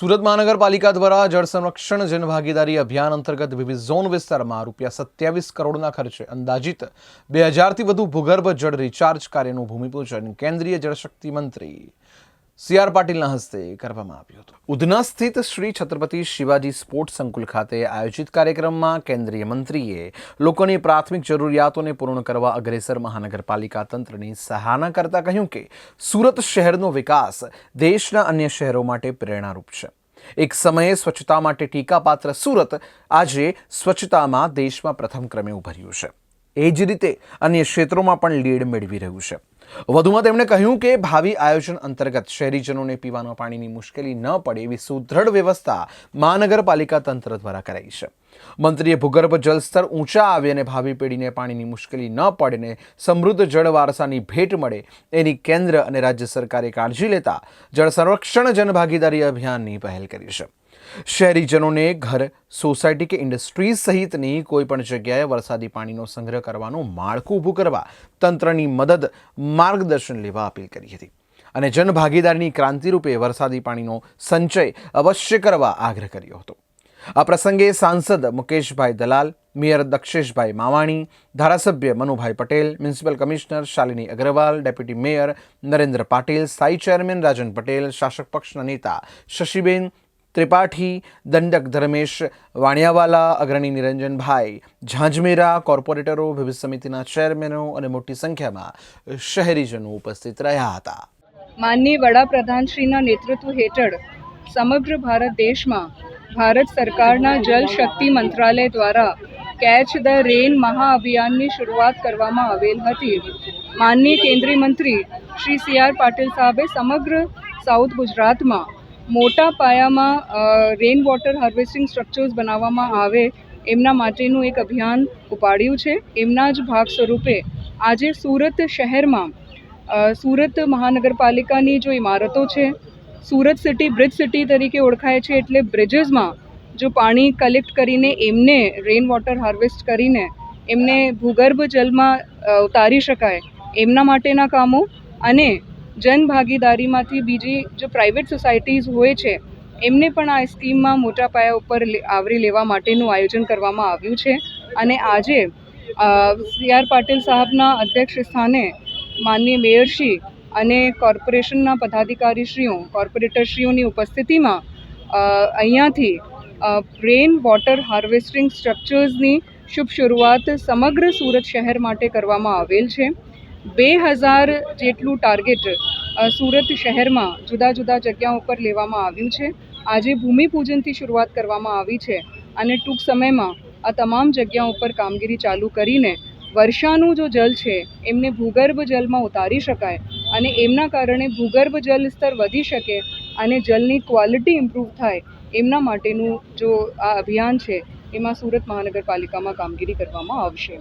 સુરત મહાનગરપાલિકા દ્વારા જળ સંરક્ષણ જનભાગીદારી અભિયાન અંતર્ગત વિવિધ ઝોન વિસ્તારમાં રૂપિયા સત્યાવીસ કરોડના ખર્ચે અંદાજિત બે હજારથી વધુ ભૂગર્ભ જળ રિચાર્જ કાર્યનું ભૂમિપૂજન કેન્દ્રીય જળશક્તિ મંત્રી સી આર પાટીલના હસ્તે કરવામાં આવ્યું હતું. ઉધના સ્થિત શ્રી છત્રપતિ શિવાજી સ્પોર્ટ્સ સંકુલ ખાતે આયોજિત કાર્યક્રમમાં કેન્દ્રીય મંત્રીએ લોકોની પ્રાથમિક જરૂરિયાતોને પૂર્ણ કરવા અગ્રેસર મહાનગરપાલિકા તંત્રની સહાયના કરતા કહ્યું કે, સુરત શહેરનો વિકાસ દેશના અન્ય શહેરો માટે પ્રેરણારૂપ છે. એક સમયે સ્વચ્છતા માટે ટીકાપાત્ર સુરત આજે સ્વચ્છતામાં દેશમાં પ્રથમ ક્રમે ઉભર્યું છે. એ જ રીતે અન્ય ક્ષેત્રોમાં પણ લીડ મેળવી રહ્યું છે. વધુમાં તેમણે કહ્યું કે ભાવિ આયોજન અંતર્ગત શહેરીજનોને પીવાના પાણીની મુશ્કેલી ન પડે એવી સુદૃઢ વ્યવસ્થા મહાનગરપાલિકા તંત્ર દ્વારા કરાઈ છે. મંત્રીએ ભૂગર્ભ જળસ્તર ઊંચા આવે અને ભાવિ પેઢીને પાણીની મુશ્કેલી ન પડે ને સમૃદ્ધ જળ વારસાની ભેટ મળે એની કેન્દ્ર અને રાજ્ય સરકારે કાળજી લેતા જળ સંરક્ષણ જનભાગીદારી અભિયાનની પહેલ કરી છે. શહેરીજનોને ઘર, સોસાયટી કે ઇન્ડસ્ટ્રીઝ સહિતની કોઈ પણ જગ્યાએ વરસાદી પાણીનો સંગ્રહ કરવાનું માળખું ઊભું કરવા તંત્રની મદદ, માર્ગદર્શન લેવા અપીલ કરી હતી. અને જનભાગીદારીની ક્રાંતિરૂપે વરસાદી પાણીનો સંચય અવશ્ય કરવા આગ્રહ કર્યો હતો. આ પ્રસંગે સાંસદ મુકેશભાઈ દલાલ, મેયર દક્ષેશભાઈ માવાણી, ધારાસભ્ય Manubhai Patel, municipal commissioner Shalini Agrawal, deputy mayor Narendra Patil, સ્થાયી ચેરમેન રાજન પટેલ, શાસક પક્ષના નેતા શશીબેન ત્રિપાઠી, દંડક ધર્મેશ, વાણિયાવાલા, અગ્રણી નિરંજનભાઈ, ઝાંઝમેરા કોર્પોરેટરો, વિવિધ સમિતિના ચેરમેનો અને મોટી સંખ્યામાં શહેરીજનો ઉપસ્થિત રહ્યા હતા. માનનીય વડાપ્રધાનશ્રીના નેતૃત્વ હેઠળ સમગ્ર ભારત દેશમાં ભારત સરકારના જલ શક્તિ મંત્રાલય દ્વારા કેચ ધ રેન મહાઅભિયાનની શરૂઆત કરવામાં આવેલ હતી. માનનીય કેન્દ્રીય મંત્રી શ્રી સી આર પાટીલ સાહેબે સમગ્ર સાઉથ ગુજરાતમાં મોટા પાયામાં રેન વોટર હાર્વેસ્ટિંગ સ્ટ્રક્ચર્સ બનાવવામાં આવે એમના માટેનું એક અભિયાન ઉપાડ્યું છે. એમના જ ભાગ સ્વરૂપે આજે સુરત શહેરમાં સુરત મહાનગરપાલિકાની જો ઇમારતો છે, સુરત સિટી બ્રિજ સિટી તરીકે ઓળખાય છે એટલે બ્રિજીસમાં જો પાણી કલેક્ટ કરીને એમને રેન વોટર હાર્વેસ્ટ કરીને એમને ભૂગર્ભ જલમાં ઉતારી શકાય એમના માટેના કામો અને જન ભાગીદારીમાંથી બીજી જો પ્રાઇવેટ સોસાયટીઝ હોય છે, એમને પણ આ સ્કીમમાં મોટા પાયા ઉપર આવરી લેવા માટેનું આયોજન કરવામાં આવ્યું છે. અને આજે સી આર પાટીલ સાહેબના અધ્યક્ષ સ્થાને માનનીય મેયરશ્રી અને કોર્પોરેશનના પદાધિકારીશ્રીઓ, કોર્પોરેટરશ્રીઓની ઉપસ્થિતિમાં અહીંયાથી રેન વોટર હાર્વેસ્ટિંગ સ્ટ્રક્ચર્સની શુભ શરૂઆત સમગ્ર સુરત શહેર માટે કરવામાં આવેલ છે. બે હજાર જેટલું ટાર્ગેટ સુરત શહેરમાં જુદા જુદા જગ્યાઓ ઉપર લેવામાં આવ્યું છે. આજે ભૂમિપૂજનથી શરૂઆત કરવામાં આવી છે અને ટૂંક સમયમાં આ તમામ જગ્યાઓ ઉપર કામગીરી ચાલુ કરીને વર્ષાનું જો જલ છે, એમને ભૂગર્ભ જલમાં ઉતારી શકાય અને એમના કારણે ભૂગર્ભ જલ સ્તર વધી શકે અને જલની ક્વોલિટી ઇમ્પ્રૂવ થાય એમના માટેનું જો આ અભિયાન છે, એમાં સુરત મહાનગરપાલિકામાં કામગીરી કરવામાં આવશે.